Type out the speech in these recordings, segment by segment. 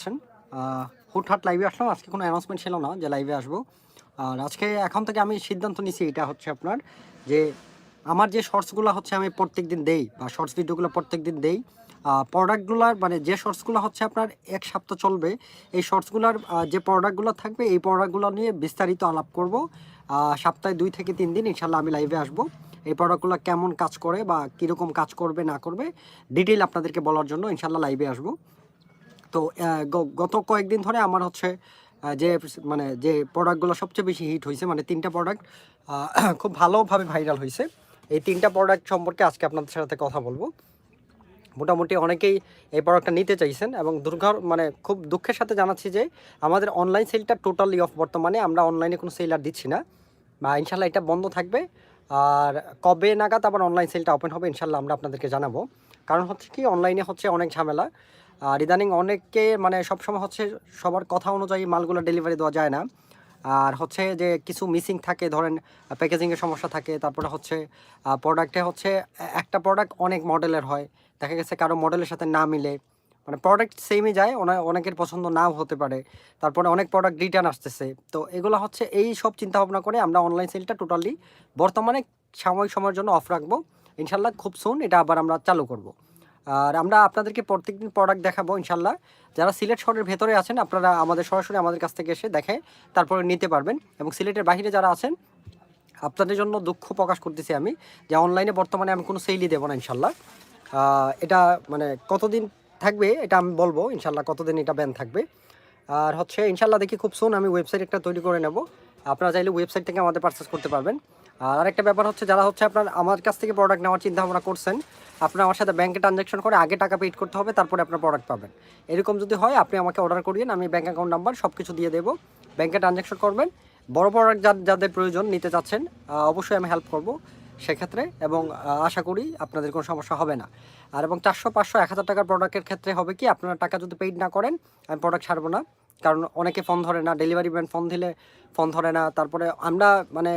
আছেন। হুটহাট লাইভে আসলাম। আজকে কোনো অ্যানাউন্সমেন্ট ছিল না যে লাইভে আসব। আর আজকে এখন থেকে আমি সিদ্ধান্ত নিছি, এটা হচ্ছে আপনার যে আমার যে শর্টসগুলো হচ্ছে আমি প্রত্যেক দিন দেই বা শর্টস ভিডিওগুলো প্রত্যেক দিন দেই। প্রোডাক্টগুলোর মানে যে শর্টসগুলো হচ্ছে আপনার এক সপ্তাহ চলবে, এই শর্টসগুলোর যে প্রোডাক্টগুলো থাকবে, এই প্রোডাক্টগুলো নিয়ে বিস্তারিত আলাপ করব। সপ্তাহে দুই থেকে তিন দিন ইনশাল্লাহ আমি লাইভে আসব। এই প্রোডাক্টগুলো কেমন কাজ করে বা কীরকম কাজ করবে, না করবে ডিটেল আপনাদেরকে বলার জন্য ইনশাল্লাহ লাইভে আসব। তো গত কয়েকদিন ধরে আমার হচ্ছে যে মানে যে প্রোডাক্টগুলো সবচেয়ে বেশি হিট হয়েছে মানে তিনটা প্রোডাক্ট খুব ভালোভাবে ভাইরাল হয়েছে এই তিনটা প্রোডাক্ট সম্পর্কে আজকে আপনাদের সাথে কথা বলব। মোটামুটি অনেকেই এই প্রোডাক্টটা নিতে চাইছেন এবং দুর্ঘর মানে খুব দুঃখের সাথে জানাচ্ছি যে, আমাদের অনলাইন সেলটা টোটালি অফ বর্তমানে। আমরা অনলাইনে কোনো সেল আর দিচ্ছি না। বা ইনশাল্লাহ এটা বন্ধ থাকবে। আর কবে নাগাদ আবার অনলাইন সেলটা ওপেন হবে, ইনশাল্লাহ আমরা আপনাদেরকে জানাব। কারণ হচ্ছে কি অনলাইনে হচ্ছে অনেক ঝামেলা। আর ইদানিং অনেককে মানে সবসময় হচ্ছে সবার কথা অনুযায়ী মালগুলো ডেলিভারি দেওয়া যায় না। আর হচ্ছে যে কিছু মিসিং থাকে, ধরেন প্যাকেজিংয়ের সমস্যা থাকে, তারপরে হচ্ছে প্রোডাক্টে হচ্ছে একটা প্রোডাক্ট অনেক মডেলের হয়। দেখা গেছে কারও মডেলের সাথে না মিলে। মানে প্রোডাক্ট সেমই যায়, অনে- অনেকের পছন্দ নাও হতে পারে। তারপরে অনেক প্রোডাক্ট রিটার্ন আসতেছে। তো এগুলো হচ্ছে এই সব চিন্তা ভাবনা করে আমরা অনলাইন সেলটা টোটালি বর্তমানে সাময়িক সময়ের জন্য অফ রাখব। ইনশাল্লাহ খুব সুন এটা আবার আমরা চালু করব। আর আমরা আপনাদেরকে প্রত্যেকদিন প্রোডাক্ট দেখাবো ইনশাল্লাহ। যারা সিলেট শহরের ভেতরে আছেন, আপনারা আমাদের সরাসরি আমাদের কাছ থেকে এসে দেখে তারপরে নিতে পারবেন। এবং সিলেটের বাইরে যারা আছেন, আপনাদের জন্য দুঃখ প্রকাশ করতেছি আমি যে অনলাইনে বর্তমানে আমি কোনো সেলই দেবো না ইনশাল্লাহ। এটা মানে কতদিন থাকবে এটা আমি বলব, ইনশাল্লাহ কতদিন এটা ব্যান থাকবে। আর হচ্ছে ইনশাল্লাহ দেখি খুব সুন আমি ওয়েবসাইট একটা তৈরি করে নেব। আপনারা চাইলে ওয়েবসাইট থেকে আমাদের পারচেস করতে পারবেন। আর আরেকটা ব্যাপার হচ্ছে, যারা হচ্ছে আপনার আমার কাছ থেকে প্রোডাক্ট নেওয়ার চিন্তা ভাবনা করছেন, আপনার আমার সাথে ব্যাংকে ট্রানজ্যাকশন করে আগে টাকা পেড করতে হবে, তারপরে আপনার প্রোডাক্ট পাবেন। এরকম যদি হয়, আপনি আমাকে অর্ডার করিয়েন, আমি ব্যাঙ্ক অ্যাকাউন্ট নাম্বার সব কিছু দিয়ে দেবো। ব্যাংকে ট্রানজ্যাকশন করবেন। বড় প্রোডাক্ট যাদের প্রয়োজন, নিতে চাচ্ছেন অবশ্যই আমি হেল্প করব সেক্ষেত্রে এবং আশা করি আপনাদের কোনো সমস্যা হবে না। আর এবং চারশো, পাঁচশো, এক হাজার টাকার প্রোডাক্টের ক্ষেত্রে হবে কি, আপনারা টাকা যদি পেইড না করেন, আমি প্রোডাক্ট ছাড়বো না। কারণ অনেকে ফোন ধরে না ডেলিভারি ম্যান ফোন দিলে ফোন ধরে না। তারপরে আমরা মানে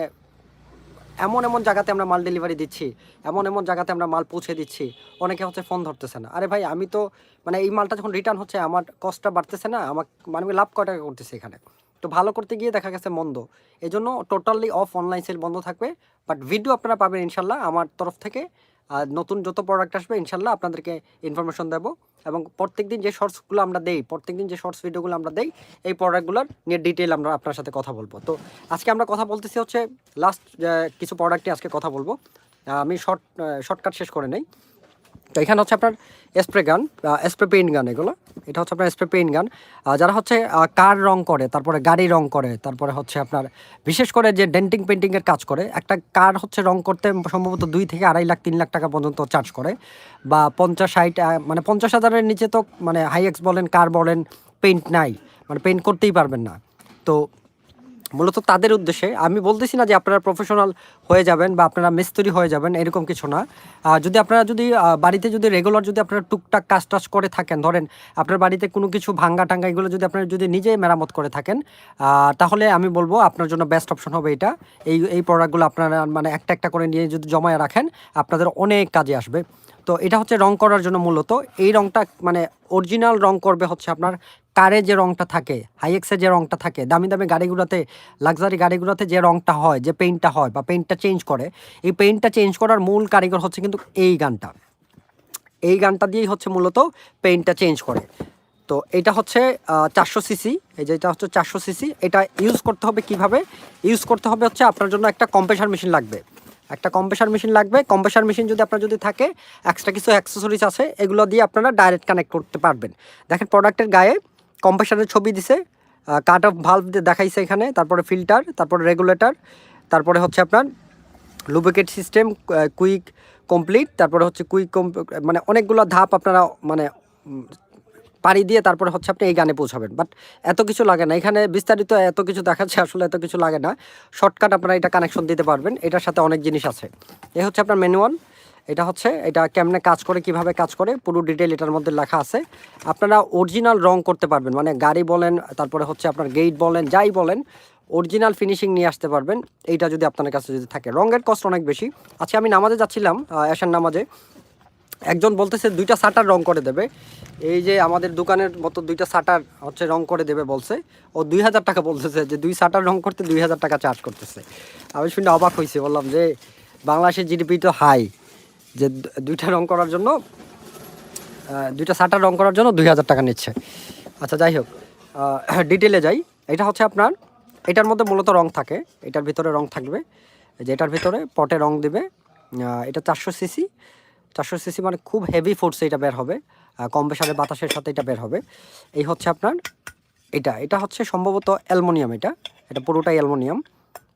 এমন এমন জায়গাতে আমরা মাল ডেলিভারি দিচ্ছি, এমন এমন জায়গাতে আমরা মাল পৌঁছে দিচ্ছি, অনেকে হচ্ছে ফোন ধরতেছে না। আরে ভাই, আমি তো মানে এই মালটা যখন রিটার্ন হচ্ছে, আমার কস্টটা বাড়তেছে না, আমার মানে আমি লাভ কয় টাকা করতেছি এখানে? তো ভালো করতে গিয়ে দেখা গেছে মন্দ। এই জন্য টোটালি অফ অনলাইন সেল বন্ধ থাকবে বাট ভিডিও আপনারা পাবেন ইনশাল্লাহ আমার তরফ থেকে। নতুন যত প্রোডাক্ট আসবে, ইনশাল্লাহ আপনাদেরকে ইনফরমেশন দেবো। এবং প্রত্যেক দিন যে শর্টসগুলো আমরা দেই প্রত্যেক দিন যে শর্টস ভিডিওগুলো আমরা দেই, এই প্রোডাক্টগুলোর নিয়ে ডিটেল আমরা আপনার সাথে কথা বলব। তো আজকে আমরা কথা বলতেছি হচ্ছে লাস্ট কিছু প্রোডাক্টে আজকে কথা বলব। আমি শর্ট শর্টকাট শেষ করে নেই। তো এখানে হচ্ছে আপনার স্প্রে গান স্প্রে পেইন্ট গান এগুলো। এটা হচ্ছে আপনার স্প্রে পেইন্ট গান যারা হচ্ছে কার রং করে, তারপরে গাড়ি রং করে, তারপরে হচ্ছে আপনার বিশেষ করে যে ডেন্টিং পেন্টিংয়ের কাজ করে, একটা কার হচ্ছে রং করতে সম্ভবত দুই থেকে আড়াই লাখ, তিন লাখ টাকা পর্যন্ত চার্জ করে। বা পঞ্চাশ ষাট মানে পঞ্চাশ হাজারের নিচে তো মানে হাইএক্স বলেন, কার বলেন পেইন্ট নাই। মানে পেইন্ট করতেই পারবেন না। তো মূলত তাদের উদ্দেশ্যে, আমি বলতেছি না যে আপনারা প্রফেশনাল হয়ে যাবেন বা আপনারা মিস্ত্রি হয়ে যাবেন, এরকম কিছু না। যদি আপনারা যদি বাড়িতে যদি রেগুলার যদি আপনারা টুকটাক কাজ টাজ করে থাকেন, ধরেন আপনার বাড়িতে কোনো কিছু ভাঙ্গা টাঙ্গা এগুলো যদি আপনারা যদি নিজে মেরামত করে থাকেন তাহলে আমি বলব আপনার জন্য বেস্ট অপশন হবে এটা। এই এই প্রোডাক্টগুলো আপনারা মানে একটা একটা করে নিয়ে যদি জমায় রাখেন, আপনাদের অনেক কাজে আসবে। তো এটা হচ্ছে রং করার জন্য মূলত। এই রংটা মানে অরিজিনাল রং করবে হচ্ছে আপনার কারে যে রংটা থাকে হাইএক্সে যে রংটা থাকে, দামি দামি গাড়িগুলোতে লাক্সারি গাড়িগুলোতে যে রংটা হয়, যে পেইন্টটা হয় বা পেইন্টটা চেঞ্জ করে, এই পেইন্টটা চেঞ্জ করার মূল কারিগর হচ্ছে কিন্তু এই গানটা। এই গানটা দিয়েই হচ্ছে মূলত পেইন্টটা চেঞ্জ করে। তো এটা হচ্ছে চারশো সিসি এই যে এটা হচ্ছে চারশো সিসি এটা ইউজ করতে হবে কীভাবে? ইউজ করতে হবে হচ্ছে আপনার জন্য একটা কম্প্রেসার মেশিন লাগবে। একটা কম্প্রেসার মেশিন লাগবে। কম্প্রেসার মেশিন যদি আপনার যদি থাকে এক্সট্রা কিছু অ্যাক্সেসরিজ আছে, এগুলো দিয়ে আপনারা ডাইরেক্ট কানেক্ট করতে পারবেন। দেখেন প্রোডাক্টের গায়ে কম্প্রেসারের ছবি দিছে কাট অফ ভাল্ভ দেখাইছে এখানে, তারপরে ফিল্টার তারপরে রেগুলেটর তারপরে হচ্ছে আপনার লুব্রিকেট সিস্টেম কুইক কমপ্লিট তারপরে হচ্ছে কুইক মানে অনেকগুলো ধাপ আপনারা মানে পাড়ি দিয়ে তারপরে হচ্ছে আপনি এই গানে পৌঁছাবেন। বাট এত কিছু লাগে না। এখানে বিস্তারিত এত কিছু দেখাচ্ছে আসলে এত কিছু লাগে না। শর্টকাট আপনারা এটা কানেকশন দিতে পারবেন। এটার সাথে অনেক জিনিস আছে। এ হচ্ছে আপনার ম্যানুয়াল এটা হচ্ছে এটা কেমনে কাজ করে কীভাবে কাজ করে পুরো ডিটেল এটার মধ্যে লেখা আছে। আপনারা অরিজিনাল রং করতে পারবেন। মানে গাড়ি বলেন তারপরে হচ্ছে আপনার গেট বলেন যাই বলেন অরিজিনাল ফিনিশিং নিয়ে আসতে পারবেন। এইটা যদি আপনার কাছে যদি থাকে। রঙের কস্ট অনেক বেশি। আচ্ছা আমি নামাজে যাচ্ছিলাম আহ, নামাজে। একজন বলতেছে দুইটা শাটার রং করে দেবে। এই যে আমাদের দোকানের মতো দুইটা শাটার হচ্ছে রং করে দেবে বলছে। ও দুই হাজার টাকা বলতেছে যে দুই শাটার রং করতে দুই হাজার টাকা চার্জ করতেছে। আমি শুনে অবাক হয়েছি, বললাম যে বাংলাদেশের জিডিপি তো হাই যে দুইটা রং করার জন্য দুইটা শাটার রং করার জন্য দুই হাজার টাকা নিচ্ছে। আচ্ছা যাই হোক ডিটেলে যাই। এটা হচ্ছে আপনার, এটার মধ্যে মূলত রং থাকে, এটার ভিতরে রং থাকবে। যে এটার ভিতরে পটে রং দেবে এটা চারশো সিসি চারশো সিসি মানে খুব হেভি ফোর্সে এটা বের হবে। আহ, কম প্রেশারে বাতাসের সাথে এটা বের হবে। এই হচ্ছে আপনার এটা। এটা হচ্ছে সম্ভবত অ্যালমোনিয়াম এটা। এটা পুরোটাই অ্যালমোনিয়াম।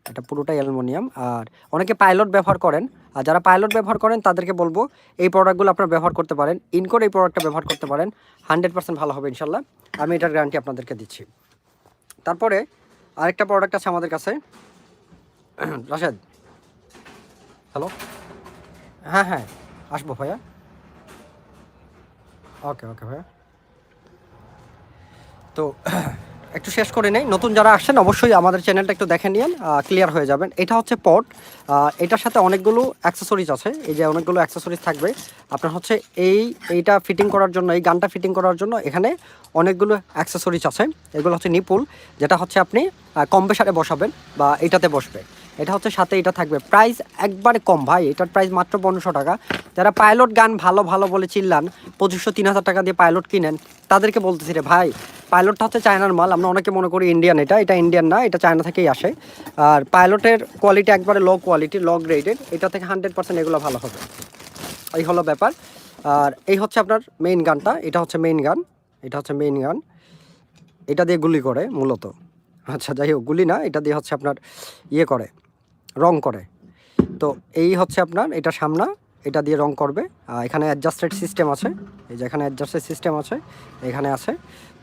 এটা পুরোটাই অ্যালুমিনিয়াম। আর অনেকে পাইলট ব্যবহার করেন। আর যারা পাইলট ব্যবহার করেন তাদেরকে বলব এই প্রোডাক্টগুলো আপনারা ব্যবহার করতে পারেন। ইনকোর এই প্রোডাক্টটা ব্যবহার করতে পারেন। হান্ড্রেড পার্সেন্ট ভালো হবে ইনশাল্লাহ। আমি এটার গ্যারান্টি আপনাদেরকে দিচ্ছি। তারপরে আরেকটা প্রোডাক্ট আছে আমাদের কাছে। রাশেদ? হ্যালো? হ্যাঁ হ্যাঁ। আসব ভাইয়া। ওকে ওকে ভাইয়া। তো, একটু শেষ করে নেই। নতুন যারা আসছেন, অবশ্যই আমাদের চ্যানেলটা একটু দেখে নিন ক্লিয়ার হয়ে যাবেন। এটা হচ্ছে পট এটার সাথে অনেকগুলো অ্যাক্সেসরিজ আছে। এই যে অনেকগুলো অ্যাক্সেসরিজ থাকবে। আপনার হচ্ছে এই, এইটা ফিটিং করার জন্য, এই গানটা ফিটিং করার জন্য এখানে অনেকগুলো অ্যাক্সেসরিজ আছে। এগুলো হচ্ছে নিপুল যেটা হচ্ছে আপনি কম্পেশারে বসাবেন বা এটাতে বসবে। এটা হচ্ছে সাথে এটা থাকবে। প্রাইস একবারে কম ভাই, এটার প্রাইস মাত্র পনেরোশো টাকা। যারা পাইলট গান ভালো ভালো বলে চিল্লান, পঁচিশশো, তিন হাজার টাকা দিয়ে পাইলট কিনেন, তাদেরকে বলতেছি রে ভাই, পাইলটটা হচ্ছে চায়নার মাল, আমরা অনেকে মনে করি ইন্ডিয়ান এটা এটা ইন্ডিয়ান না, এটা চায়না থেকেই আসে। আর পাইলটের কোয়ালিটি একবারে লো কোয়ালিটি লো গ্রেডের এটা থেকে হান্ড্রেড পার্সেন্ট এগুলো ভালো হবে। এই হলো ব্যাপার। আর এই হচ্ছে আপনার মেইন গানটা, এটা হচ্ছে মেইন গান, এটা হচ্ছে মেইন গান। এটা দিয়ে গুলি করে মূলত। আচ্ছা যাই হোক, গুলি না, এটা দিয়ে হচ্ছে আপনার ইয়ে করে। রং করে। তো এই হচ্ছে আপনার, এটা সামনা, এটা দিয়ে রং করবে। এখানে অ্যাডজাস্টেড সিস্টেম আছে। এই যে এখানে অ্যাডজাস্টেড সিস্টেম আছে, এখানে আছে।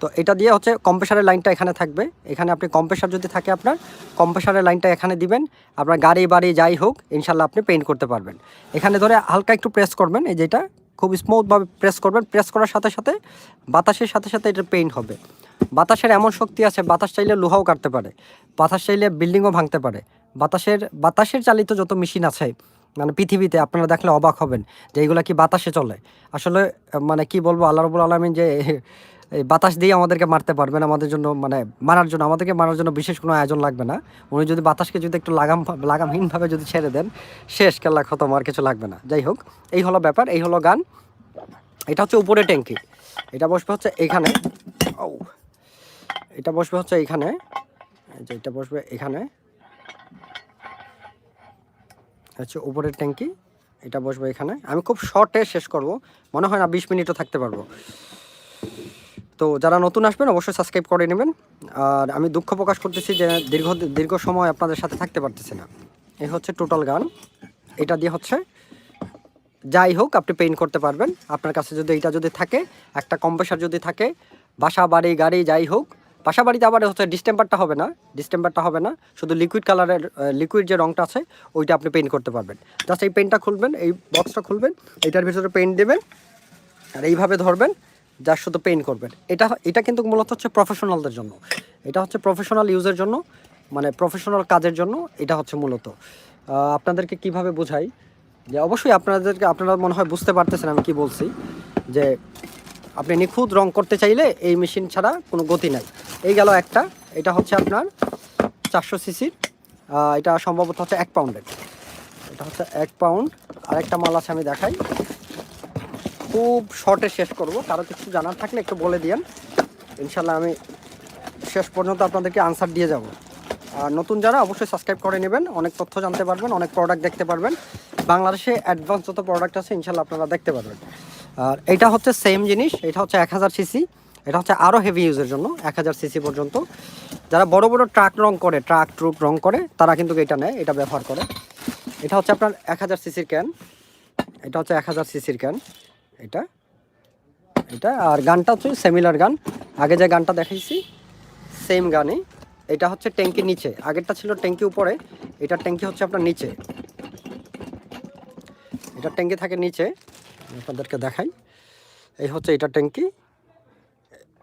তো এটা দিয়ে হচ্ছে কম্প্রেসারের লাইনটা এখানে থাকবে। এখানে আপনি কম্প্রেসার যদি থাকে আপনার কম্প্রেসারের লাইনটা এখানে দিবেন। আপনার গাড়ি, বাড়ি যাই হোক ইনশাল্লাহ আপনি পেইন্ট করতে পারবেন। এখানে ধরে হালকা একটু প্রেস করবেন, এই যেটা খুব স্মুথভাবে প্রেস করবেন। প্রেস করার সাথে সাথে বাতাসের সাথে সাথে এটা পেইন্ট হবে। বাতাসের এমন শক্তি আছে, বাতাস চাইলে লোহাও কাটতে পারে। বাতাস চাইলে বিল্ডিংও ভাঙতে পারে। বাতাসের বাতাসের চালিত যত মেশিন আছে মানে পৃথিবীতে আপনারা দেখলে অবাক হবেন যে এইগুলা কি বাতাসে চলে। আসলে মানে কি বলব, আল্লাহ রবুল আলমিন যে এই বাতাস দিয়ে আমাদেরকে মারতে পারবেন, আমাদের জন্য মানে মারার জন্য, আমাদেরকে মারার জন্য বিশেষ কোনো আয়োজন লাগবে না। উনি যদি বাতাসকে যদি একটু লাগাম, লাগামহীনভাবে যদি ছেড়ে দেন, শেষ কেল্লা খতম, আর কিছু লাগবে না। যাই হোক, এই হলো ব্যাপার, এই হলো গান। এটা হচ্ছে উপরে ট্যাঙ্কি। এটা বসবে হচ্ছে এখানে। ও এটা বসবে হচ্ছে এখানে। যে এটা বসবে এখানে। হচ্ছে উপরের ট্যাঙ্কি, এটা বসবে এখানে। আমি খুব শর্টে শেষ করব, মনে হয় না বিশ মিনিটও থাকতে পারব। তো যারা নতুন আসবেন, অবশ্যই সাবস্ক্রাইব করে নেবেন। আর আমি দুঃখ প্রকাশ করতেছি যে দীর্ঘ দীর্ঘ সময় আপনাদের সাথে থাকতে পারতেছি না। এই হচ্ছে টোটাল গান। এটা দিয়ে হচ্ছে, যাই হোক, আপনি পেইন্ট করতে পারবেন। আপনার কাছে যদি এটা যদি থাকে, একটা কম্প্রেসার যদি থাকে, বাসা, বাড়ি, গাড়ি, যাই হোক বাড়িতে আবার হচ্ছে ডিস্টেম্পারটা হবে না ডিস্টেম্পারটা হবে না, শুধু লিকুইড কালারের লিকুইড যে রঙটা আছে, ওইটা আপনি পেন্ট করতে পারবেন। জাস্ট এই পেনটা খুলবেন, এই বক্সটা খুলবেন, এটার ভিতরে পেইন্ট দেবেন, আর এইভাবে ধরবেন যার শুধু পেইন্ট করবেন। এটা এটা কিন্তু মূলত হচ্ছে প্রফেশনালদের জন্য। এটা হচ্ছে প্রফেশনাল ইউজের জন্য মানে প্রফেশনাল কাজের জন্য, এটা হচ্ছে মূলত। আপনাদেরকে কীভাবে বোঝাই? যে অবশ্যই আপনাদেরকে, আপনারা মনে হয় বুঝতে পারতেছেন আমি কি বলছি, যে আপনি নিখুঁত রং করতে চাইলে এই মেশিন ছাড়া কোনো গতি নাই। এই গেল একটা, এটা হচ্ছে আপনার চারশো সিসির এটা সম্ভবত হচ্ছে এক পাউন্ডের। এটা হচ্ছে এক পাউন্ড, আরেকটা মাল আছে আমি দেখাই। খুব শর্টে শেষ করব, কারও কিছু জানার থাকলে একটু বলে দিয়েন। ইনশাল্লাহ আমি শেষ পর্যন্ত আপনাদেরকে আনসার দিয়ে যাব। আর নতুন যারা অবশ্যই সাবস্ক্রাইব করে নেবেন, অনেক তথ্য জানতে পারবেন, অনেক প্রোডাক্ট দেখতে পারবেন। বাংলাদেশে অ্যাডভান্স যত প্রোডাক্ট আছে ইনশাল্লাহ আপনারা দেখতে পারবেন। আর এটা হচ্ছে সেম জিনিস, এটা হচ্ছে এক হাজার সিসি এটা হচ্ছে আরও হেভি ইউজের জন্য, এক হাজার সিসি পর্যন্ত। যারা বড় বড় ট্রাক রং করে ট্রাক ট্রুক রং করে, তারা কিন্তু এটা নেয়, এটা ব্যবহার করে। এটা হচ্ছে আপনার এক হাজার সিসির ক্যান এটা হচ্ছে এক হাজার সিসির ক্যান এটা এটা, আর গানটা হচ্ছে সেমিলার গান। আগে যে গানটা দেখাইছি সেম গানই। এটা হচ্ছে ট্যাঙ্কির নিচে, আগেরটা ছিল ট্যাঙ্কি উপরে এটার ট্যাঙ্কি হচ্ছে আপনার নিচে। এটা ট্যাঙ্কি থাকে নিচে। আপনাদেরকে দেখাই। এই হচ্ছে এটার ট্যাঙ্কি।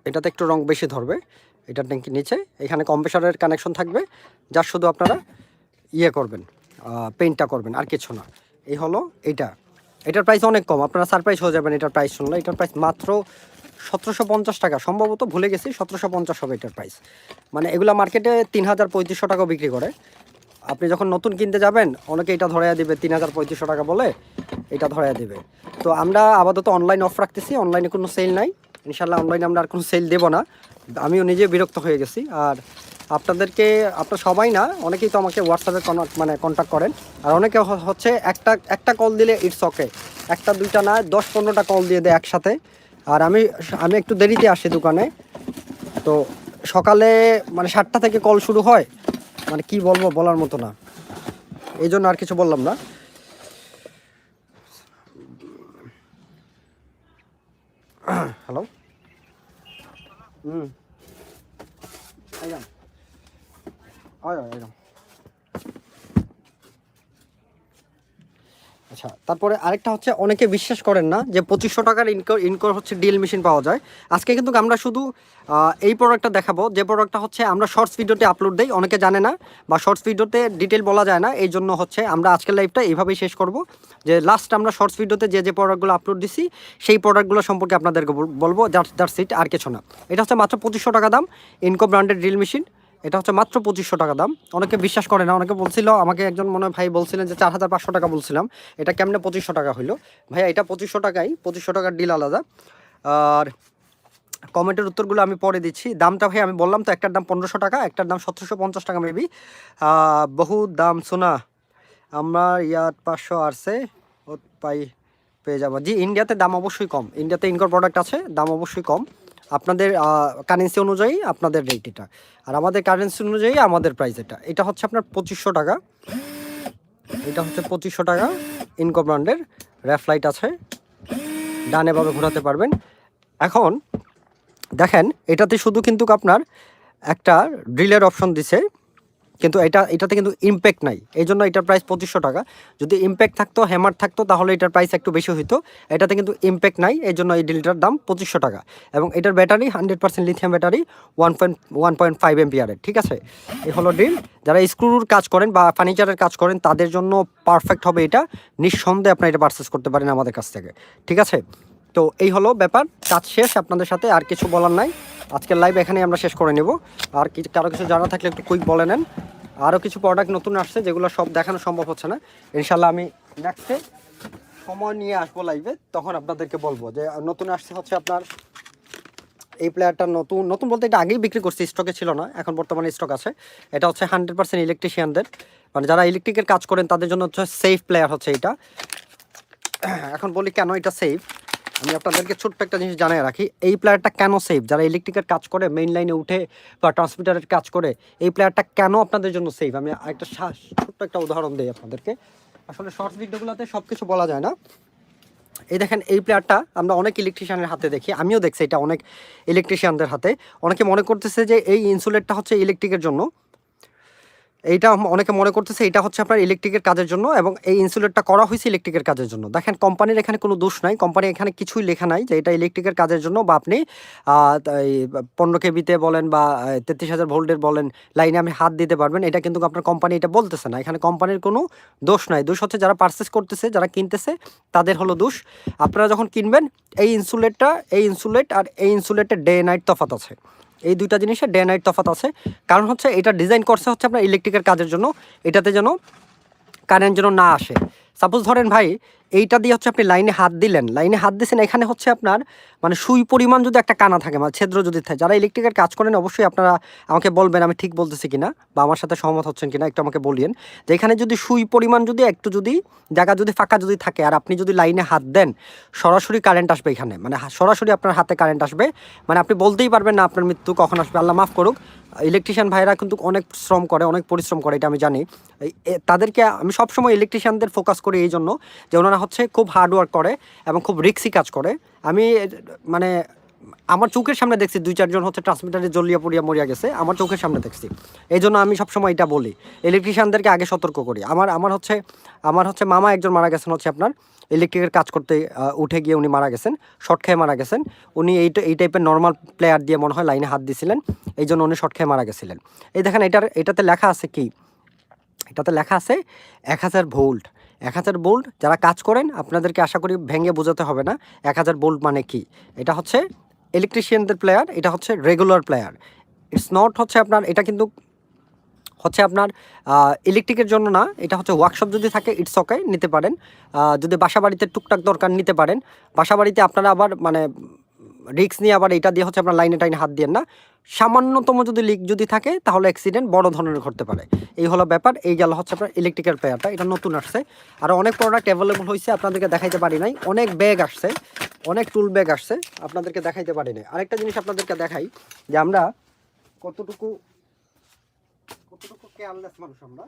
এটাতে একটু রং বেশি ধরবে। এটার ট্যাঙ্কি নিচে। এখানে কম্প্রেসারের কানেকশন থাকবে যার শুধু আপনারা ইয়ে করবেন পেইন্টটা করবেন, আর কিছু না। এই হলো এইটা এটার প্রাইস অনেক কম। আপনারা সারপ্রাইজ হয়ে যাবেন এটার প্রাইস শুনলে। এটার প্রাইস মাত্র সতেরোশো পঞ্চাশ টাকা। সম্ভবত ভুলে গেছি, সতেরোশো পঞ্চাশ হবে এটার প্রাইস মানে এগুলা মার্কেটে তিন হাজার পঁয়ত্রিশশো টাকা বিক্রি করে। আপনি যখন নতুন কিনতে যাবেন, অনেকে এটা ধরাইয়া দিবে, তিন হাজার, পঁয়ত্রিশশো টাকা বলে, এটা ধরাইয়া দিবে। তো আমরা আপাতত অনলাইন অফ রাখতেছি অনলাইনে কোনো সেল নাই। ইনশাল্লাহ অনলাইনে আমরা আর কোনো সেল দেবো না। আমিও নিজে বিরক্ত হয়ে গেছি। আর আপনাদেরকে, আপনার সবাই না, অনেকেই তো আমাকে হোয়াটসঅ্যাপে মানে কন্ট্যাক্ট করেন। আর অনেকে হচ্ছে একটা একটা কল দিলে ইটস ওকে একটা, দুইটা না, দশ, পনেরোটা কল দিয়ে দেয় একসাথে। আর আমি আমি একটু দেরিতে আসি দোকানে। তো সকালে মানে সাতটা থেকে কল শুরু হয়। মানে কি বলব বলার মতো না। এই জন্য আর কিছু বললাম না। হ্যালো হুম। একদম হয় আয়, আচ্ছা তারপরে আরেকটা হচ্ছে অনেকে বিশ্বাস করেন না যে পঁচিশশো টাকার ইনকোর ইনকোর হচ্ছে ডিএল মেশিন পাওয়া যায়। আজকে কিন্তু আমরা শুধু এই প্রোডাক্টটা দেখাবো। যে প্রোডাক্টটা হচ্ছে আমরা শর্টস ভিডিওতে আপলোড দেই, অনেকে জানে না বা শর্টস ভিডিওতে ডিটেল বলা যায় না, এই জন্য হচ্ছে আমরা আজকের লাইভটা এইভাবেই শেষ করব। যে লাস্ট আমরা শর্টস ভিডিওতে যে যে প্রোডাক্টগুলো আপলোড দিছি, সেই প্রোডাক্টগুলো সম্পর্কে আপনাদেরকে বলব বলব দ্যাটস ইট আর কিছু না। এটা হচ্ছে মাত্র পঁচিশশো টাকা দাম ইনকো ব্র্যান্ডেড ড্রিল মেশিন এটা হচ্ছে মাত্র পঁচিশশো টাকা দাম। অনেকে বিশ্বাস করে না, অনেকে বলছিল, আমাকে একজন মনে ভাই বলছিলেন যে চার হাজার পাঁচশো টাকা বলছিলাম। এটা কেমনে পঁচিশশো টাকা হইল? ভাইয়া, এটা পঁচিশশো টাকাই, পঁচিশশো টাকার ডিল আলাদা। আর কমেন্টের উত্তরগুলো আমি পরে দিচ্ছি। দামটা ভাই আমি বললাম তো, একটার দাম পনেরোশো টাকা, একটার দাম সতেরোশো পঞ্চাশ টাকা মেবি বহু দাম সোনা আমার ইয়াত পাঁচশো ও পাই, পেয়ে যাব। জি ইন্ডিয়াতে দাম অবশ্যই কম। ইন্ডিয়াতে ইনকোর প্রোডাক্ট আছে, দাম অবশ্যই কম। আপনাদের কারেন্সি অনুযায়ী আপনাদের রেট এটা। আর আমাদের কারেন্সি অনুযায়ী আমাদের প্রাইস এটা। এটা হচ্ছে আপনার পঁচিশশো টাকা। এটা হচ্ছে পঁচিশশো টাকা। ইনকো ব্র্যান্ডের র্যাফ লাইট আছে। ডানে ভাবে ঘোরাতে পারবেন। এখন দেখেন, এটাতে শুধু কিন্তু আপনার একটা ড্রিলের অপশন দিছে। কিন্তু এটা, এটাতে কিন্তু ইমপ্যাক্ট নাই। এই জন্য এটার প্রাইস পঁচিশশো টাকা। যদি ইমপ্যাক্ট থাকতো হ্যামার থাকতো, তাহলে এটার প্রাইস একটু বেশি হইতো। এটাতে কিন্তু ইমপ্যাক্ট নাই এই জন্য এই ড্রিলটার দাম পঁচিশশো টাকা। এবং এটার battery hundred percent lithium battery one point one point five এমপিয়ারের ঠিক আছে? এই হলো ড্রিল যারা স্ক্রুর কাজ করেন বা ফার্নিচারের কাজ করেন, তাদের জন্য পারফেক্ট হবে এটা। নিঃসন্দেহে আপনারা এটা পারচেস করতে পারেন আমাদের কাছ থেকে, ঠিক আছে? তো এই হলো ব্যাপার। কাজ শেষ, আপনাদের সাথে আর কিছু বলার নাই। আজকের লাইভ এখানে আমরা শেষ করে নেব। আর কি, কারও কিছু জানা থাকলে একটু কুইক বলে নেন। আরও কিছু প্রোডাক্ট নতুন আসছে, যেগুলো সব দেখানো সম্ভব হচ্ছে না। ইনশাল্লাহ আমি নেক্সটে সময় নিয়ে আসব লাইভে তখন আপনাদেরকে বলব যে, নতুন আসছে হচ্ছে আপনার এই প্লেয়ারটা নতুন নতুন বলতে এটা আগেই বিক্রি করছি স্টকে ছিল না, এখন বর্তমানে স্টক আছে। এটা হচ্ছে হান্ড্রেড পার্সেন্ট ইলেকট্রিশিয়ানদের মানে যারা ইলেকট্রিকের কাজ করেন, তাদের জন্য হচ্ছে সেফ প্লেয়ার হচ্ছে এটা। এখন বলি কেন এটা সেফ আমি আপনাদেরকে ছোট্ট একটা জিনিস জানিয়ে রাখি, এই প্লেয়ারটা কেন সেফ যারা ইলেকট্রিকের কাজ করে মেইন লাইনে উঠে বা ট্রান্সমিটারের কাজ করে, এই প্লেয়ারটা কেন আপনাদের জন্য সেফ আমি একটা ছোট্ট একটা উদাহরণ দিই আপনাদেরকে। আসলে শর্টস ভিডিওগুলোতে সব কিছু বলা যায় না। এই দেখেন, এই প্লেয়ারটা আমরা অনেক ইলেকট্রিশিয়ানের হাতে দেখি, আমিও দেখছি এটা অনেক ইলেকট্রিশিয়ানদের হাতে। অনেকে মনে করতেছে যে এই ইনসুলেটটা হচ্ছে ইলেকট্রিকের জন্য। এইটা অনেকে মনে করতেছে এটা হচ্ছে আপনার ইলেকট্রিকের কাজের জন্য এবং এই ইনসুলেটটা করা হয়েছে ইলেকট্রিকের কাজের জন্য। দেখেন কোম্পানির এখানে কোনো দোষ নাই। কোম্পানি এখানে কিছুই লেখা নাই যে এটা ইলেকট্রিকের কাজের জন্য বা আপনি পনেরো কেবিতে বলেন বা তেত্রিশ হাজার ভোল্টের বলেন লাইনে আপনি হাত দিতে পারবেন, এটা কিন্তু আপনার কোম্পানি এটা বলতেছে না। এখানে কোম্পানির কোনো দোষ নাই। দোষ হচ্ছে যারা পারচেস করতেছে, যারা কিনতেছে, তাদের হলো দোষ। আপনারা যখন কিনবেন, এই ইনসুলেটটা এই ইনসুলেট আর এই ইনসুলেটের ডে নাইট তফাত আছে। এই দুইটা জিনিসের ডে নাইট তফাত আছে। কারণ হচ্ছে এটা ডিজাইন করছে হচ্ছে আপনার ইলেকট্রিকের কাজের জন্য। এটাতে যেন কারেন্ট যেন না আসে। সাপোজ ধরেন ভাই এইটা দিয়ে হচ্ছে আপনি লাইনে হাত দিলেন, লাইনে হাত দিয়েছেন এখানে হচ্ছে আপনার মানে সুই পরিমাণ যদি একটা কানা থাকে মানে ছিদ্র যদি থাকে, যারা ইলেকট্রিকের কাজ করেন অবশ্যই আপনারা আমাকে বলবেন, আমি ঠিক বলতেছি কিনা বা আমার সাথে সহমত হচ্ছেন কিনা একটু আমাকে বলিয়েন। যে এখানে যদি সুই পরিমাণ যদি, একটু যদি জায়গা যদি ফাঁকা যদি থাকে, আর আপনি যদি লাইনে হাত দেন, সরাসরি কারেন্ট আসবে এখানে মানে সরাসরি আপনার হাতে কারেন্ট আসবে মানে আপনি বলতেই পারবেন না আপনার মৃত্যু কখন আসবে, আল্লাহ মাফ করুক। ইলেকট্রিশিয়ান ভাইরা কিন্তু অনেক শ্রম করে, অনেক পরিশ্রম করে, এটা আমি জানি। তাদেরকে আমি সবসময় ইলেকট্রিশিয়ানদের ফোকাস করি এই জন্য যে ওনারা হচ্ছে খুব হার্ড ওয়ার্ক করে এবং খুব রিক্সি কাজ করে। আমি মানে আমার চোখের সামনে দেখছি দুই চারজন হচ্ছে ট্রান্সমিটারে জ্বলিয়া পড়িয়া মরিয়া গেছে, আমার চোখের সামনে দেখছি। এই জন্য আমি সবসময় এটা বলি ইলেকট্রিশিয়ানদেরকে আগে সতর্ক করি। আমার আমার হচ্ছে আমার হচ্ছে মামা একজন মারা গেছেন হচ্ছে আপনার ইলেকট্রিকের কাজ করতে উঠে গিয়ে উনি মারা গেছেন শর্ট খেয়ে মারা গেছেন। উনি এই এই টাইপের নর্মাল প্লেয়ার দিয়ে মনে হয় লাইনে হাত দিয়েছিলেন এই জন্য উনি শর্ট খেয়ে মারা গেছিলেন। এই দেখেন, এটার, এটাতে লেখা আছে কি? এটাতে লেখা আছে, এক হাজার ভোল্ট। এক হাজার বোল্ট যারা কাজ করেন, আপনাদেরকে আশা করি ভেঙে বোঝাতে হবে না। এক হাজার বোল্ট মানে কি? এটা হচ্ছে ইলেকট্রিশিয়ানদের প্লেয়ার এটা হচ্ছে রেগুলার প্লেয়ার ইটস নট হচ্ছে আপনার, এটা কিন্তু হচ্ছে আপনার ইলেকট্রিকের জন্য না, এটা হচ্ছে ওয়ার্কশপ যদি থাকে ইটস ওকে নিতে পারেন। যদি বাসা বাড়িতে টুকটাক দরকার, নিতে পারেন। বাসা বাড়িতে আপনারা আবার মানে রিক্স নিয়ে আবার এটা দিয়ে হচ্ছে আপনার লাইনে টাইনে হাত দিয়ে না। সামান্যতম যদি লিক যদি থাকে, তাহলে অ্যাক্সিডেন্ট বড় ধরনের ঘটতে পারে। এই হলো ব্যাপার, এই গেল হচ্ছে আপনার ইলেকট্রিক্যাল পেয়ারটা এটা নতুন আসছে। আর অনেক প্রোডাক্ট অ্যাভেলেবল হয়েছে, আপনাদেরকে দেখাইতে পারি নাই। অনেক ব্যাগ আসছে, অনেক টুল ব্যাগ আসছে, আপনাদেরকে দেখাইতে পারি নাই। আরেকটা জিনিস আপনাদেরকে দেখাই, যে আমরা কতটুকু কতটুকু কেয়ারলেস মানুষ আমরা?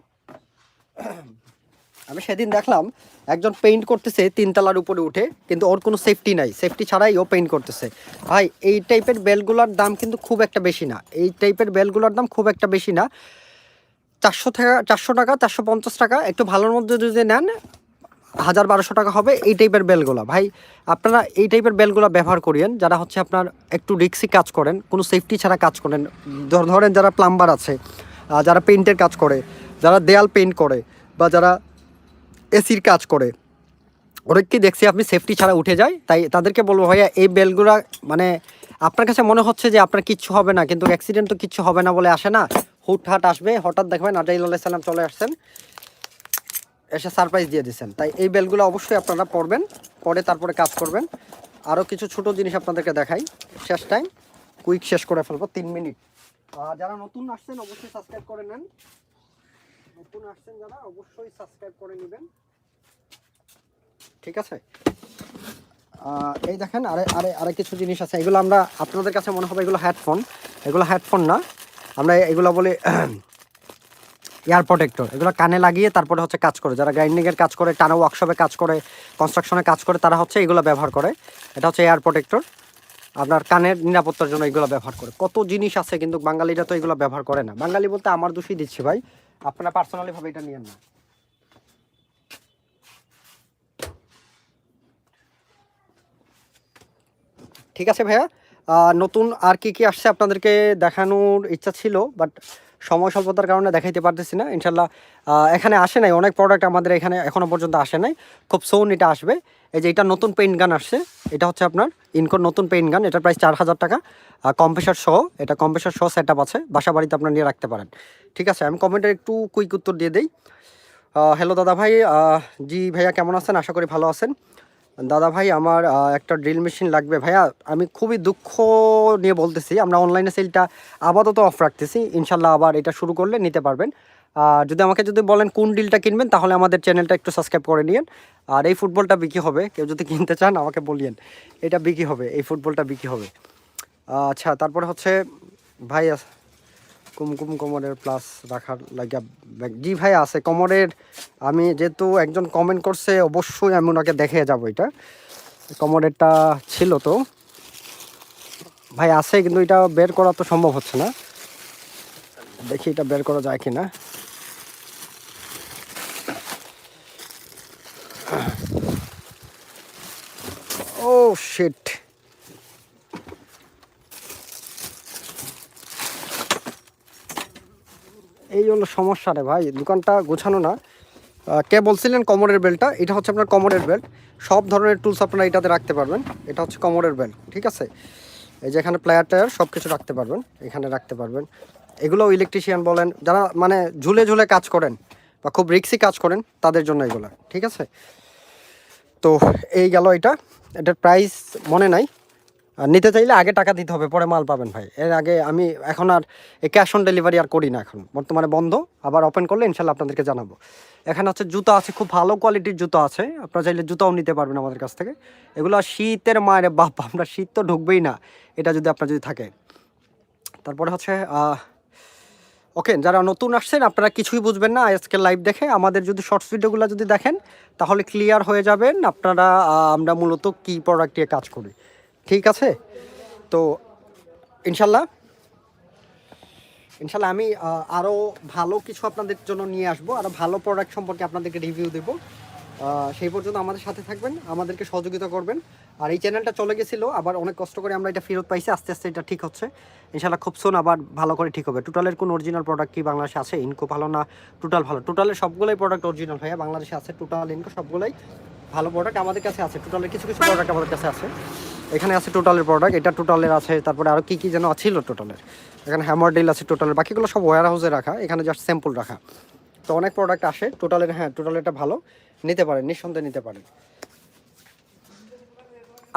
আমি সেদিন দেখলাম একজন পেইন্ট করতেছে তিনতলার উপরে উঠে, কিন্তু ওর কোনো সেফটি নাই। সেফটি ছাড়াই ও পেইন্ট করতেছে। ভাই, এই টাইপের বেলগুলোর দাম কিন্তু খুব একটা বেশি না। এই টাইপের বেলগুলোর দাম খুব একটা বেশি না। চারশো টাকা চারশো টাকা, চারশো পঞ্চাশ টাকা, একটু ভালোর মধ্যে যদি নেন, হাজার বারোশো টাকা হবে এই টাইপের বেলগুলো। ভাই, আপনারা এই টাইপের বেলগুলো ব্যবহার করিয়েন, যারা হচ্ছে আপনার একটু রিক্সি কাজ করেন, কোনো সেফটি ছাড়া কাজ করেন। ধরেন যারা প্লাম্বার আছে যারা পেইন্টের কাজ করে, যারা দেয়াল পেইন্ট করে, বা যারা এসির কাজ করে। অনেককে দেখছি আপনি সেফটি ছাড়া উঠে যায়। তাই তাদেরকে বলব, ভাইয়া, এই বেলগুলা মানে আপনার কাছে মনে হচ্ছে যে আপনার কিচ্ছু হবে না, কিন্তু অ্যাক্সিডেন্ট তো কিচ্ছু হবে না বলে আসে না। হুটহাট আসবে, হঠাৎ দেখবেন আজাইল সালাম চলে আসছেন। এসে সারপ্রাইজ দিয়ে দিচ্ছেন। তাই এই বেলগুলো অবশ্যই আপনারা পড়বেন পরে তারপরে কাজ করবেন। আরও কিছু ছোট জিনিস আপনাদেরকে দেখাই। শেষ টাইম কুইক শেষ করে ফেলব, তিন মিনিট। যারা নতুন আসছেন, অবশ্যই সাবস্ক্রাইব করে নেন। নতুন আসছেন যারা, অবশ্যই সাবস্ক্রাইব করে নেবেন। ঠিক আছে? এই দেখেন, আরে আরে আরে কিছু জিনিস আছে। এগুলো আমরা আপনাদের কাছে মনে হবে এগুলো হেডফোন এগুলো হেডফোন না। আমরা এগুলো বলি এয়ার প্রোটেক্টর এগুলো কানে লাগিয়ে তারপরে হচ্ছে কাজ করে। যারা গ্রাইন্ডিংয়ের কাজ করে, টানা ওয়ার্কশপে কাজ করে কনস্ট্রাকশনে কাজ করে, তারা হচ্ছে এগুলো ব্যবহার করে। এটা হচ্ছে এয়ার প্রোটেক্টর আপনার কানের নিরাপত্তার জন্য এগুলো ব্যবহার করে। কত জিনিস আছে কিন্তু বাঙালিরা তো এগুলো ব্যবহার করে না। বাঙালি বলতে আমার দোষই দিচ্ছি ভাই। আপনারা পার্সোনালিভাবে এটা নিয়েন না। ঠিক আছে ভাইয়া। নতুন আর কি কি আসছে আপনাদেরকে দেখানোর ইচ্ছা ছিল বাট সময় স্বল্পতার কারণে দেখাইতে পারতেছি না। ইনশাল্লাহ এখানে আসে নাই। অনেক প্রোডাক্ট আমাদের এখানে এখনও পর্যন্ত আসে নাই। খুব সোন এটা আসবে। এই যে এটা নতুন পেইন্ট গান আসছে। এটা হচ্ছে আপনার ইনকোর নতুন পেইন্ট গান এটার প্রাইস চার হাজার টাকা। কম্প্রেসার সহ, এটা কম্প্রেসার সহ সেট আছে। বাসা বাড়িতে আপনার নিয়ে রাখতে পারেন। ঠিক আছে, আমি কমেন্টের একটু কুইক উত্তর দিয়ে দিই। হ্যালো দাদা ভাই। জি ভাইয়া, কেমন আছেন? আশা করি ভালো আছেন। দাদা ভাই, আমার একটা ড্রিল মেশিন লাগবে ভাইয়া। আমি খুবই দুঃখ নিয়ে বলতেছি, আমরা অনলাইনে সেলটা আপাতত অফ রাখতেছি। ইনশাল্লাহ আবার এটা শুরু করলে নিতে পারবেন। আর যদি আমাকে যদি বলেন কোন ডিলটা কিনবেন, তাহলে আমাদের চ্যানেলটা একটু সাবস্ক্রাইব করে নিন আর এই ফুটবলটা বিক্রি হবে, কেউ যদি কিনতে চান, আমাকে বলিয়েন। এটা বিক্রি হবে, এই ফুটবলটা বিক্রি হবে। আচ্ছা তারপরে হচ্ছে, ভাই কুমকুম কোমরের প্লাস রাখার লাগিয়া ব্যাগ। জি ভাই, আছে। কোমরের, আমি যেহেতু একজন কমেন্ট করছে, অবশ্যই আমি ওনাকে দেখে যাব এটা। কোমরেরটা ছিল তো। ভাই, আছে, কিন্তু এটা বের করা তো সম্ভব হচ্ছে না। দেখি এটা বের করা যায় কি না ও শিট এই হলো সমস্যা রে ভাই, দোকানটা গোছানো না। কে বলছিলেন কমরের বেল্টটা? এটা হচ্ছে আপনার কমরের বেল্ট। সব ধরনের টুলস আপনারা এটাতে রাখতে পারবেন। এটা হচ্ছে কমরের বেল্ট, ঠিক আছে? এই যে এখানে প্লেয়ার টায়ার সব কিছু রাখতে পারবেন। এখানে রাখতে পারবেন। এগুলো ইলেকট্রিশিয়ান বলেন, যারা মানে ঝুলে ঝুলে কাজ করেন বা খুব রিক্সি কাজ করেন, তাদের জন্য এগুলো, ঠিক আছে? তো এই গেল এটা। এটার প্রাইস মনে নাই। আর নিতে চাইলে আগে টাকা দিতে হবে, পরে মাল পাবেন ভাই। এর আগে আমি এখন আর ক্যাশ অন ডেলিভারি আর করি না এখন। বর্তমানে বন্ধ, আবার ওপেন করলে ইনশাল্লাহ আপনাদেরকে জানাব। এখানে হচ্ছে জুতো আছে, খুব ভালো কোয়ালিটির জুতো আছে। আপনারা চাইলে জুতোও নিতে পারবেন আমাদের কাছ থেকে। এগুলো শীতের মায়ের বাপ, আমরা শীত তো ঢুকবেই না, এটা যদি আপনার যদি থাকে। তারপরে হচ্ছে ওকে, যারা নতুন আসছেন, আপনারা কিছুই বুঝবেন না আজকে লাইভ দেখে। আমাদের যদি শর্টস ভিডিওগুলো যদি দেখেন, তাহলে ক্লিয়ার হয়ে যাবেন, আপনারা আমরা মূলত কী প্রোডাক্ট নিয়ে কাজ করি। ঠিক আছে? তো ইনশাল্লাহ ইনশাল্লাহ আমি আরও ভালো কিছু আপনাদের জন্য নিয়ে আসব আরও ভালো প্রোডাক্ট সম্পর্কে আপনাদেরকে রিভিউ দেবো। সেই পর্যন্ত আমাদের সাথে থাকবেন, আমাদেরকে সহযোগিতা করবেন। আর এই চ্যানেলটা চলে গেছিল, আবার অনেক কষ্ট করে আমরা এটা ফেরত পাইছি, আস্তে আস্তে এটা ঠিক হচ্ছে। ইনশাল্লাহ খুব সোন আবার ভালো করে ঠিক হবে। টোটালের কোন অরিজিনাল প্রোডাক্ট কি বাংলাদেশে আছে? ইনকো ভালো না? টোটাল ভালো। টোটালের সবগুলোই প্রোডাক্ট অরিজিনাল ভাইয়া, বাংলাদেশে আছে। টোটাল ইনকো সবগুলোই ভালো প্রোডাক্ট আমাদের কাছে আছে। টোটালের কিছু কিছু প্রোডাক্ট আমাদের কাছে আছে। এখানে আছে টোটালের প্রোডাক্ট এটা টোটালের আছে, তারপরে আরও কী কী যেন ছিল টোটালের এখানে হ্যামার ডিল আছে টোটালের বাকিগুলো সব ওয়ার হাউসে রাখা, এখানে জাস্ট স্যাম্পল রাখা। তো অনেক প্রোডাক্ট আসে টোটালের হ্যাঁ টোটালেরটা ভালো। নিতে পারেন, নিঃসন্দেহে নিতে পারেন।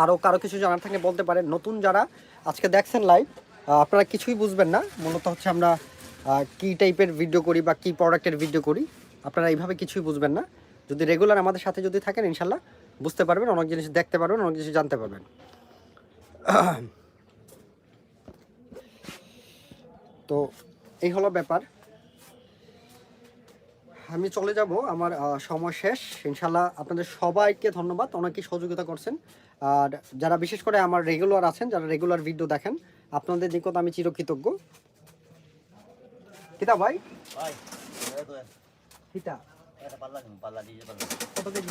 আরও কারও কিছু জানার থাকলে বলতে পারেন। নতুন যারা আজকে দেখছেন লাইভ আপনারা কিছুই বুঝবেন না। মূলত হচ্ছে আমরা কী টাইপের ভিডিও করি বা কী প্রোডাক্টের ভিডিও করি। আপনারা এইভাবে কিছুই বুঝবেন না। যদি রেগুলার আমাদের সাথে যদি থাকেন ইনশাল্লাহ বুঝতে পারবেন অনেক জিনিস দেখতে পারবেন অনেক জিনিস জানতে পারবেন। তো এই হলো ব্যাপার। আমি চলে যাব আমার সময় শেষ। ইনশাল্লাহ আপনাদের সবাইকে ধন্যবাদ অনেকেই সহযোগিতা করছেন। আর যারা বিশেষ করে আমার রেগুলার আছেন যারা রেগুলার ভিডিও দেখেন আপনাদের নিকট আমি চিরকৃতজ্ঞ। কিতা ভাই ভাই। কিতা? একটা পাল্লা পাল্লা দিয়ে পাল্লা কত কেজি?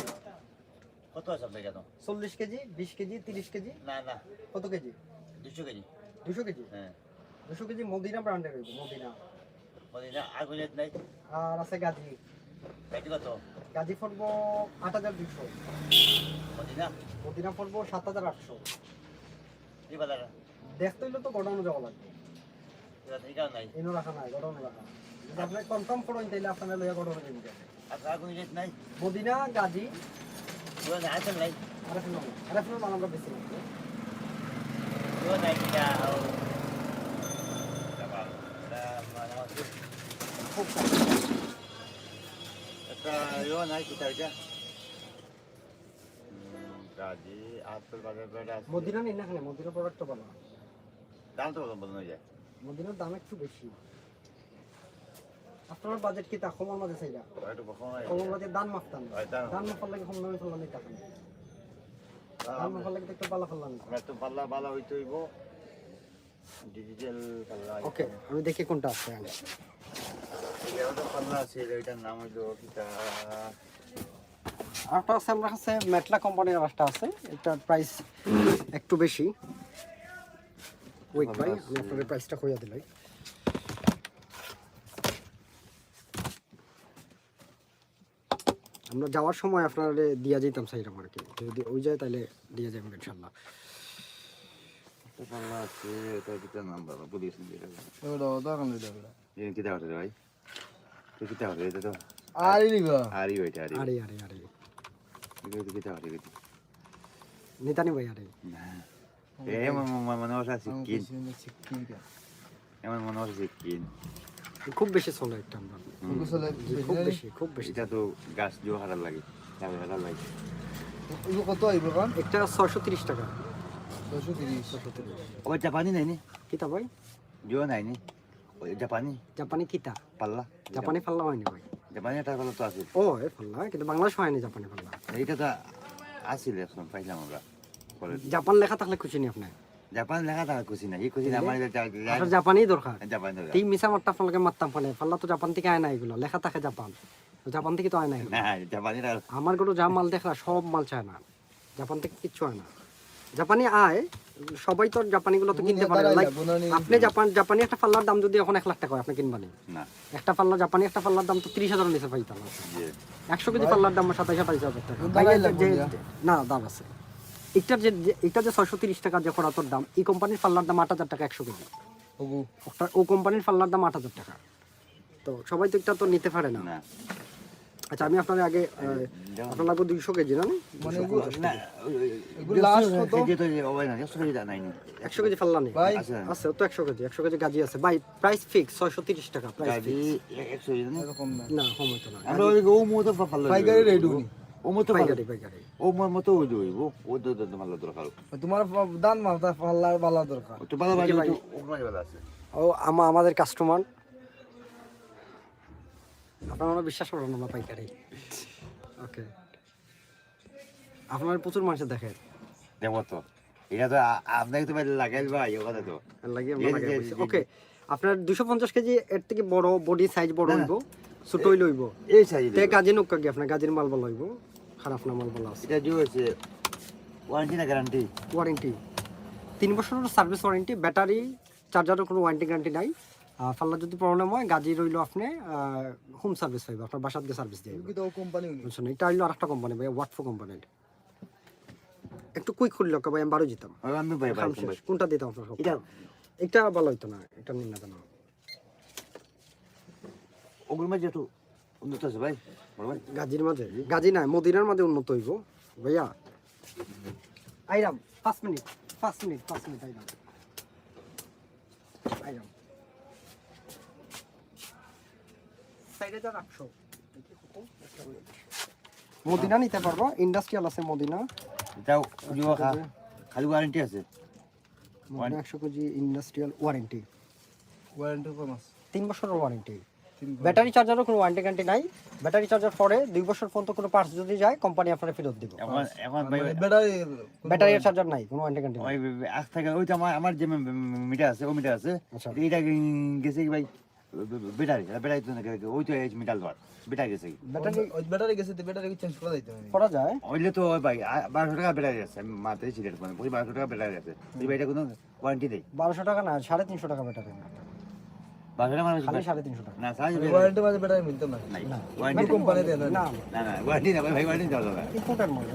কত আছে আপনার কেন চল্লিশ কেজি বিশ কেজি তিরিশ কেজি? না না। কত কেজি? দুশো কেজি। দুশো কেজি? হ্যাঁ। দুশো কেজি মদিনা ব্র্যান্ডের হইব মদিনা। বলি না আর কোনো নাই। আর আছে গাজি। পেটি কত? গাজি পড়ব আট হাজার দুশো বলি না মদিনা পড়ব সাত হাজার আটশো। এই পাল্লাটা দেখতে হইলে তো গোডাউনে যাওয়া লাগবে। নাই। এনো রাখা নাই গোডাউনে রাখা যদি আপনি কনফার্ম করুন তাহলে আপনার লইয়া গোডাউনে যাবেন মদিনা গাজি। আমরা বেশি মদিনা নেই না এখানে মদিনা প্রোডাক্টটা ভালো দাম তো কত বলুন যায়। মদিনার দাম একটু বেশি। আপনার বাজেট কি তা কমার মাঝে চাইরা? কমার মাঝে দান মাফতান দান মাফার লাগে কম দামে ফেললাম টাকা দান লাগে তো একটু পালা ফেললাম আমরা তো পাল্লা হইতে হইব। ডিজিটাল পাল্লা ওকে আমি দেখি কোনটা আছে আগে। এটা পাল্লা আছে এটার নাম হইল কিতা আরেকটা আছে আমার কাছে মেটলা কোম্পানির আরেকটা আছে। এটার প্রাইস একটু বেশি। ওয়েট ভাই আমি আপনাদের প্রাইসটা কইয়া দিলাই। আমরা যাওয়ার সময় আপনারা দিয়া যেতাম সাইরাম আর কি। যদি ওই যায় তাহলে দিয়ে যাবেন ইনশাল্লাহ। নিতানি ভাই আরে। এমন মনে হচ্ছে সিকিন সিকিন এমন মনে হচ্ছে সিকিন খুব বেশি চলে একটা আমরা। খুব বেশি খুব বেশি? এটা তো গাছ দিয়েও লাগে যাবে হারার লাগে। কত আইব কারণ একটা ছয়শো তিরিশ টাকা। ছশো তিরিশ। ছয়শো তিরিশ। ওই জাপানি নাই নি কিতা ভাই? জিও নাই নি ওই জাপানি? জাপানি কিতা? পাল্লা? জাপানি পাল্লা হয়নি ভাই। জাপানি একটা পাল্লা তো আছে। ও এ পাল্লা কিন্তু বাংলাদেশ হয়নি জাপানি পাল্লা। এইটা তো আসছিল এখন পাইলাম আমরা। জাপান লেখা থাকলে খুশি নি আপনি। জাপান লেখা থাকা খুশি না এই খুশি না আমার আপনার জাপানি দরকার জাপান এই মিশা মারটা আপনাকে মারতাম ফলে। পাল্লা তো জাপান থেকে আয় না এগুলো লেখা থাকে জাপান। জাপান থেকে তো আয় না। জাপানিরা আমারগুলো যা মাল দেখলা সব মাল চায় না জাপান থেকে কিচ্ছু হয় না জাপানি আয় সবাই তো জাপানি গুলো তো কিনতে পারে। লাইক আপনি জাপান জাপানি একটা পাল্লার দাম যদি এখন এক লাখ টাকা হয় আপনি কিনবানি না। একটা পাল্লা জাপানি একটা পাল্লার দাম তো তিরিশ হাজার নিচে পাইতাম একশো কেজি পাল্লার দাম সাতাইশ আঠাইশ হাজার টাকা। না দাম আছে। এটার যে এটা যে ছয়শো তিরিশ টাকা যে খরাতর দাম এই কোম্পানির পাল্লার দাম আট হাজার টাকা একশো কেজি। ওগু। ও কোম্পানির পাল্লার দাম আট হাজার টাকা। তো সবাই তো এটা তো নিতে পারে না। না। আচ্ছা আমি আপনার আগে আপনার লাগবে দুইশো কেজি না? মানে একশো কেজি পাল্লা নেই। আছে। তো একশো কেজি একশো কেজি গাজি আছে। ভাই প্রাইস ফিক্স ছয়শো তিরিশ টাকা প্রাইস না এরকম না। না কম হতো না। মতো পাইকারি রেট উনি ও মতো পাইকারি পাইকারি ও মতো ওই হইব ও তো তো দরকার। তোমার দান মারতা পাল্লা পাল্লা দরকার। তো ভালো ভালো ভাই। ও ভালো আছে। ও আমা আমাদের কাস্টমার আপনারা বিশ্বাস করেন আমরা পাইকারি। ওকে। আপনার প্রচুর মানুষের দেখে দেখো তো। এটা তো আপনাকে তো লাগাইল ভাই ও কথা তো। লাগিয়ে জি, জি, জি, জি। ওকে আপনার দুশো পঞ্চাশ কেজি এর থেকে বড় বডি সাইজ বড়। হইব ছোট হইব এই সাইজ কাজে নৌকা গিয়ে আপনার গাজের মাল ভালো হইব। খারাপ না মাল ভালো আছে। এটা যে হয়েছে ওয়ারেন্টি না গ্যারান্টি ওয়ারেন্টি তিন বছরের সার্ভিস ওয়ারেন্টি ব্যাটারি চার্জারের কোনো ওয়ারেন্টি গ্যারান্টি নাই। ফাল্লা যদি প্রবলেম হয় গাজি রইল আপনি হোম সার্ভিস পাইবে আপনার বাসার দিয়ে সার্ভিস দিয়ে কোম্পানি বুঝছেন? এটা হইল আরেকটা কোম্পানি ভাই ওয়াটফো কোম্পানির একটু কুইক খুললে ভাই আমি বারো যেতাম আমি ভাই ভাই কোনটা দিতাম আপনার এটা এটা ভালো হইতো না এটা নিন না কেন। মাঝে একটু উন্নত আছে ভাই। গাজির মাঝে? গাজি নাই মদিনার মাঝে উন্নত হইব। ভাইয়া। আইরাম পাঁচ মিনিট পাঁচ মিনিট পাঁচ মিনিট আইরাম। আইরাম। মদিনা নিতে পারব ইন্ডাস্ট্রিয়াল আছে মদিনা। এটাও খালি ওয়ারেন্টি আছে। একশো কেজি ইন্ডাস্ট্রিয়াল ওয়ারেন্টি ওয়ারেন্টি তিন বছরের ওয়ারেন্টি ব্যাটারি চার্জারও কোনো ওয়ারেন্টি গ্যারান্টি নাই। ব্যাটারি চার্জার পরে দুই বছর পর্যন্ত কোনো পার্টস যদি যায় কোম্পানি আপনারা ফেরত দিব। এখন এখন ব্যাটারি ব্যাটারি চার্জার নাই কোনো ওয়ারেন্টি গ্যারান্টি নাই। ওই আখ থেকে ওই তো আমার আমার যে মিটার আছে ও মিটার আছে আচ্ছা। এইটা গেছে কি ভাই বেটারি বেটারি তো না ওই তো এই মিটার বেটা গেছে ব্যাটারি ওই ব্যাটারি গেছে ব্যাটারি চেঞ্জ করে দিতে হবে করা যায়। ওইলে তো ওই ভাই আ- বারোশো টাকা বেটারি আছে মাথায় সিলেট মানে ওই বারোশো টাকা বেটারি আছে। এই ভাইটা কোনো ওয়ারেন্টি নেই? বারোশো টাকা না সাড়ে তিনশো টাকা ব্যাটারি। মানে খালি সাড়ে তিনশো টাকা। না সাড়ে ওয়ারেন্টি মাঝে ব্যাটারি মিলতো না নাই না ওয়ারেন্টি কোম্পানি দেয় না। না না না ওয়ারেন্টি না ভাই ওয়ারেন্টি দেওয়া যাবে না। ইম্পোর্টের মধ্যে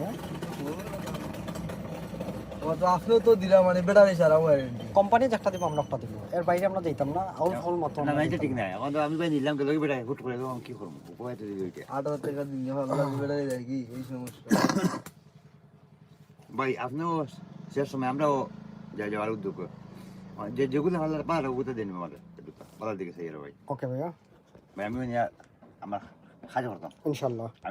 ও তো আপনিও তো দিলা মানে ব্যাটারি ছাড়া ওয়ারেন্টি কোম্পানি একটা দিব আমরা একটা দিব। এর বাইরে আমরা যেতাম না আউল ফাউল মাত্র না না এটা ঠিক নাই। এখন তো আমি ভাই নিলাম তো লোক বেটারি হুট করে আমি কি করব? উপায় তো দিবি ওইটা আট হাজার টাকা দিন যখন ব্যাটারি যায় কি? এই সমস্যা। ভাই আপনিও শেষ সময় আমরাও যাই যাওয়ার উদ্যোগ। যে যেগুলো ভালো পারে ওগুলো দিন আমাদের। ভালো দিকে সেই ভাই। ওকে ভাইয়া। ভাই আমিও নিয়ে আমার সাজা করতাম ইনশাল্লাহ।